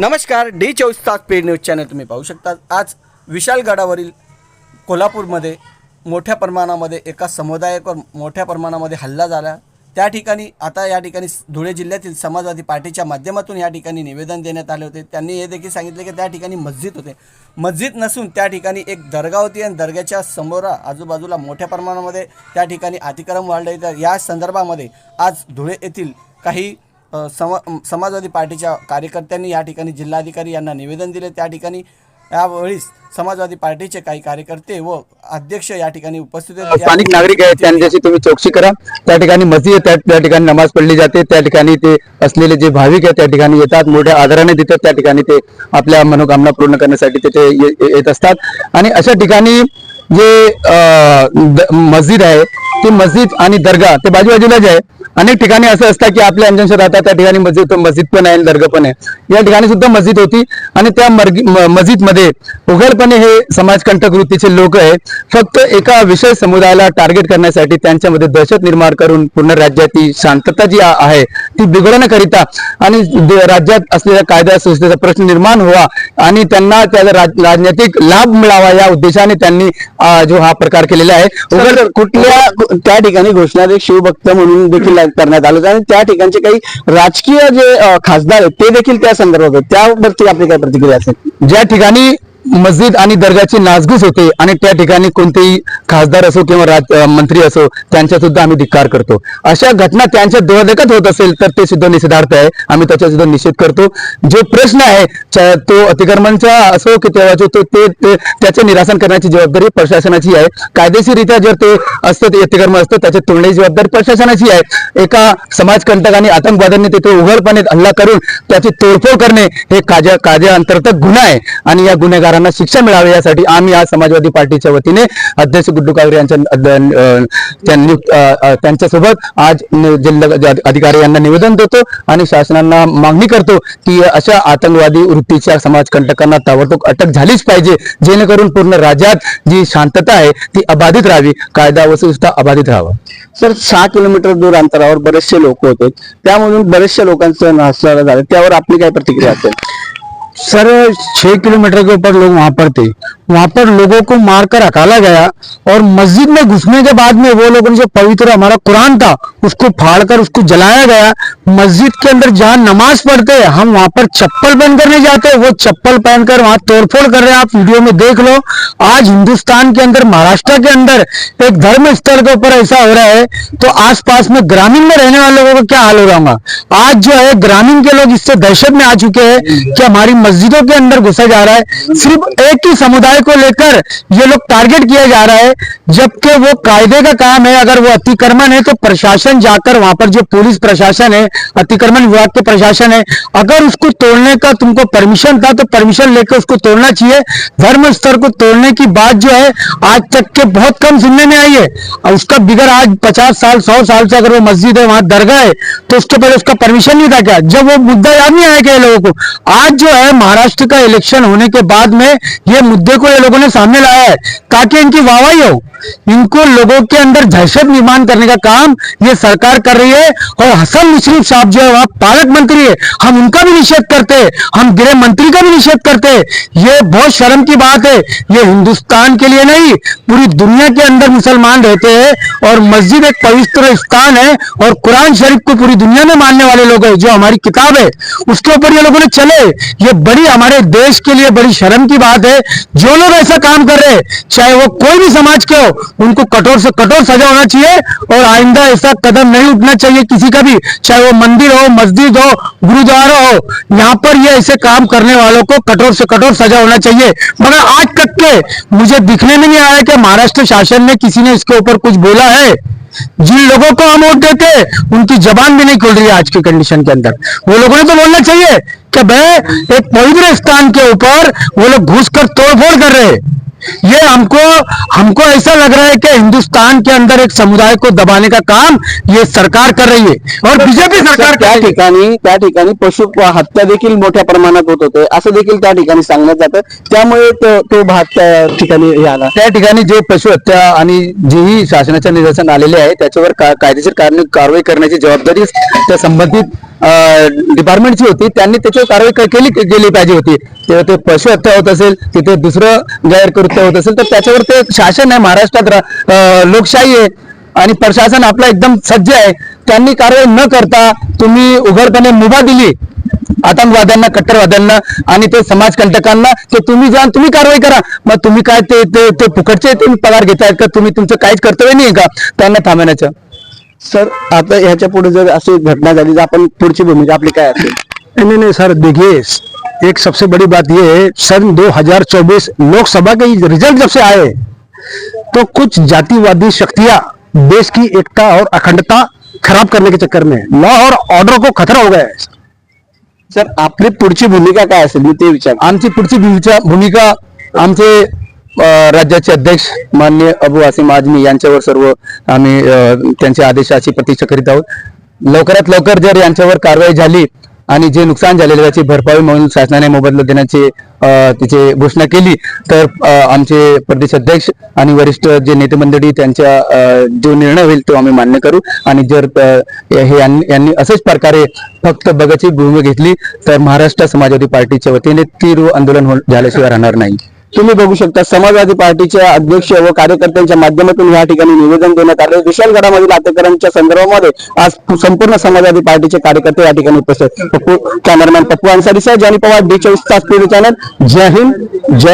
नमस्कार डी चोवीस तास पेड न्यूज चॅनल तुम्ही पाहू शकता आज विशालगडावरील कोल्हापूरमध्ये मोठ्या प्रमाणामध्ये एका समुदायावर मोठ्या प्रमाणामध्ये हल्ला झाला. त्या ठिकाणी आता या ठिकाणी धुळे जिल्ह्यातील समाजवादी पार्टीच्या माध्यमातून या ठिकाणी निवेदन देण्यात आले होते. त्यांनी हे देखील सांगितले की त्या ठिकाणी मस्जिद होते. मस्जिद नसून त्या ठिकाणी एक दर्गा होती आणि दर्ग्याच्या समोर आजूबाजूला मोठ्या प्रमाणामध्ये त्या ठिकाणी अतिक्रम वाढले. तर या संदर्भामध्ये आज धुळे येथील काही समा समाजवादी पार्टीच्या कार्यकर्त्यांनी या ठिकाणी जिल्हाधिकारी यांना निवेदन दिले. त्या ठिकाणी यावेळीस समाजवादी पार्टीचे काही कार्यकर्ते व अध्यक्ष या ठिकाणी उपस्थित स्थानिक नागरिक आहेत. त्यांच्याशी तुम्ही चौकशी करा त्या ठिकाणी मस्जिद त्या ठिकाणी नमाज पडली जाते. त्या ठिकाणी ते असलेले जे भाविक आहेत त्या ठिकाणी येतात. मोठ्या आदराने देतात त्या ठिकाणी ते आपल्या मनोकामना पूर्ण करण्यासाठी तिथे येत असतात. आणि अशा ठिकाणी जे मस्जिद आहे ती मस्जिद आणि दर्गा ते बाजूबाजूलाच आहे अनेक ठिकाणी असं असतं की आपल्या अंजनशा राहतात त्या ठिकाणी मस्जिद मस्जिद पण आहे दर्गा पण आहे. या ठिकाणी सुद्धा मस्जिद होती आणि त्या मस्जिदमध्ये उघडपणे हे समाजकंटक वृत्तीचे लोक आहेत. फक्त एका विशेष समुदायाला टार्गेट करण्यासाठी त्यांच्यामध्ये दहशत निर्माण करून पूर्ण राज्याची शांतता जी आहे ती बिघडवण्याकरिता आणि राज्यात असलेल्या कायदा सुव्यवस्थेचा प्रश्न निर्माण व्हावा आणि त्यांना त्याचा राज- राजनैतिक लाभ मिळावा या उद्देशाने त्यांनी जो हा प्रकार केलेला आहे. उघड कुठल्या त्या ठिकाणी घोषणा एक शिवभक्त म्हणून देखील करण्यात आलं आणि त्या ठिकाणचे काही राजकीय जे खासदार आहेत ते देखील त्या संदर्भात होते त्यावरती आपली काय प्रतिक्रिया असेल? ज्या ठिकाणी मस्जिद आणि दर्गाची नासगूस होते आणि त्या ठिकाणी कोणतेही खासदार असो किंवा राज मंत्री असो त्यांचा सुद्धा आम्ही धिक्कार करतो. अशा घटना त्यांच्या दोहदकत होत असेल तर ते सुद्धा निषेधार्थ आहे. आम्ही त्याचा सुद्धा निषेध करतो. जो प्रश्न आहे तो अतिक्रमणचा असो की तेव्हाचा तो ते त्याचे निरासन करण्याची जबाबदारी प्रशासनाची आहे. कायदेशीररित्या जर ते असतं ते अतिक्रमण असतं त्याच्या तोडण्याची जबाबदारी प्रशासनाची आहे. एका समाजकंटक आणि आतंकवाद्यांनी तिथे उघडपणे हल्ला करून त्याची तोडफोड करणे हे कायद्या कायद्या अंतर्गत गुन्हा आहे. आणि या गुन्हेगारांना शिक्षा मिळावी यासाठी आम्ही आज समाजवादी पार्टीच्या वतीने अध्यक्ष गुड्डू कावरे यांच्या त्यांच्यासोबत आज जिल्हा अधिकारी यांना निवेदन देतो आणि शासनांना मागणी करतो की अशा आतंकवादी वृत्तीच्या समाजकंटकांना ताबडतोब अटक झालीच पाहिजे जेणेकरून पूर्ण राज्यात जी शांतता आहे ती अबाधित राहावी कायदा व सुव्यवस्था अबाधित राहावा. सर सहा किलोमीटर दूर अंतरावर बरेचसे लोक होते त्यामधून बरेचशा लोकांचं नाश्ता झालं त्यावर आपली काय प्रतिक्रिया असेल? सर, छह किलोमीटर के ऊपर लोग वहाँ पर थे। वहाँ पर लोगों को मारकर हकाला गया और मस्जिद में घुसने के बाद में वो लोगों ने जो पवित्र हमारा कुरान था, उसको फाड़कर उसको जलाया गया। मस्जिद के अंदर जहाँ नमाज़ पढ़ते हैं हम वहाँ पर चप्पल पहन कर नहीं जाते। वो चप्पल पहनकर वहाँ तोड़फोड़ कर रहे हैं। आप वीडियो में देख लो, आज हिंदुस्तान के अंदर, महाराष्ट्र के अंदर एक धर्म स्थल के ऊपर ऐसा हो रहा है तो आसपास में ग्रामीण में रहने वाले लोगों का क्या हाल हो रहा होगा? आज जो है, ग्रामीण के लोग इससे दहशत में आ चुके हैं कि हमारी मस्जिदों के अंदर घुसा जा रहा है। सिर्फ़ एक ही समुदाय को लेकर ये लोग टारगेट किया जा रहा है, जबकि वो कायदे का काम है। अगर वो अतिक्रमण है तो प्रशासन जाकर वहाँ पर जो पुलिस प्रशासन है, अतिक्रमण विभाग के प्रशासन है, अगर उसको तोड़ने का तुमको परमिशन था तो परमिशन लेकर उसको तोड़ना चाहिए। धर्म स्तर को तोड़ने की बात जो है, आज तक के बहुत कम सुनने में आई है। और उसका बिगड़ आज पचास साल, सौ साल से अगर वो मस्जिद है, वहाँ दरगाह है तो उसके पहले उसका परमिशन नहीं था क्या? जब वो मुद्दा याद नहीं आया क्या लोगों को? आज जो है महाराष्ट्र का इलेक्शन होने के बाद में ये मुद्दे को ये लोगों ने सामने लाया है। ताकि इनकी वाहवाही हो। इनको लोगों के अंदर दहशत निर्माण करने का काम ये सरकार कर रही है और हसन मुशरीफ साहब जो है, वहाँ पालक मंत्री है। हम उनका भी निषेध करते हैं। हम गृह मंत्री का भी निषेध करते हैं। ये बहुत शर्म की बात है। ये हिंदुस्तान के लिए नहीं, पूरी दुनिया के अंदर मुसलमान रहते हैं और मस्जिद एक पवित्र स्थान है और कुरान शरीफ को पूरी दुनिया में मानने वाले लोग हैं, जो हमारी किताब है। उसके ऊपर ये लोगों ने चले। ये बड़ी, हमारे देश के लिए बड़ी शर्म की बात है। जो लोग ऐसा काम कर रहे हैं, चाहे वो कोई भी समाज के हो, उनको कठोर से कठोर सजा होना चाहिए और आइंदा ऐसा कदम नहीं उठना चाहिए किसी का भी। चाहे वो मंदिर हो, मस्जिद हो, गुरुद्वारा हो, यहाँ पर ये ऐसे काम करने वालों को कठोर से कठोर सजा होना चाहिए। मगर आज तक के मुझे दिखने में नहीं आया कि महाराष्ट्र शासन ने किसी ने इसके ऊपर कुछ बोला है। जिन लोगों को हम वोट देते उनकी जबान भी नहीं खुल रही है आज की कंडीशन के अंदर। वो लोगों ने तो बोलना चाहिए कि भाई, एक पवित्र स्थान के ऊपर वो लोग घुस कर तोड़फोड़ कर रहे हैं। ये हमको हमको ऐसा लग रहा है कि हिंदुस्तान के अंदर एक समुदाय को दबाने का काम ये सरकार कर रही है। और बीजेपी सरकार त्या है। ठिकाणी त्या ठिकाणी पशु हत्या देखील मोठ्या प्रमाणात होत होते असं देखील त्या ठिकाणी सांगण्यात जातं. त्यामुळे तो तो भाग त्या ठिकाणी आला त्या ठिकाणी जे पशु हत्या आणि जेही शासनाच्या निदर्शन आलेले आहे त्याच्यावर कायदेशीर कारवाई करण्याची जबाबदारी त्या संबंधित डिपार्टमेंटची होती त्यांनी त्याच्यावर कारवाई केली केली पाहिजे होती. तेव्हा ते पशु हत्या होत असेल तिथे दुसरं गैरकृत्य होत असेल तर त्याच्यावर ते शासन आहे महाराष्ट्रात लोकशाही आहे. आणि प्रशासन आपला एकदम सज्ज आहे. त्यांनी कारवाई न करता तुम्ही उघडपणे मुभा दिली. आतंकवाद्यांना कट्टरवाद्यांना आणि ते समाजकंटकांना ते तुम्ही जा तुम्ही कारवाई करा. मग तुम्ही काय ते ते ते फुकटचे तुम्ही पगार घेतायत का? तुम्ही तुमचं काहीच कर्तव्य नाही का? त्यांना थांबवण्याचं. सर आता ह्याच्या पुढे जर अशी घटना झाली तर आपण पुढची भूमिका आपली काय असेल? नहीं नहीं सर देखिए एक सबसे बड़ी बात यह है सन 2024 लोकसभा के रिज़ल्ट जब से आए तो कुछ जातिवादी शक्तियाँ देश की एकता और अखंडता खराब करने के चक्कर में लॉ और ऑर्डर को खतरा हो गया है सर। आपली पुढची भूमिका काय असेल? मी ते विचार आमची पुढची भूमिका भूमिका आमचे राज्याचे अध्यक्ष मान्य अबू आसिम आजमी यांच्यावर सर्व आम्ही त्यांच्या आदेशाची प्रतीक्षा करीत आहोत. लवकरात लवकर जर यांच्यावर कारवाई झाली आणि जे नुकसान झालेलं त्याची भरपाई म्हणून शासनाने मोबदला देण्याची तिचे तिची घोषणा केली तर आमचे प्रदेश अध्यक्ष आणि वरिष्ठ जे नेते मंडळी त्यांच्या जो निर्णय होईल तो आम्ही मान्य करू. आणि जर हे यांनी यांनी असेच प्रकारे फक्त बघाची भूमिका घेतली तर महाराष्ट्र समाजवादी पार्टीच्या वतीने तीव्र आंदोलन हो- झाल्याशिवाय राहणार नाही. तुम्ही बघू शकता समाजवादी पार्टीच्या अध्यक्ष व कार्यकर्त्यांच्या माध्यमातून या ठिकाणी निवेदन देण्यात आले. विशालगडामधील अत्याचारांच्या संदर्भामध्ये आज संपूर्ण समाजवादी पार्टीचे कार्यकर्ते या ठिकाणी उपस्थित पप्पू कॅमेरामॅन पप्पू अन्सारी सह जानी पवार डी चोवीस तास चॅनल जय हिंद जय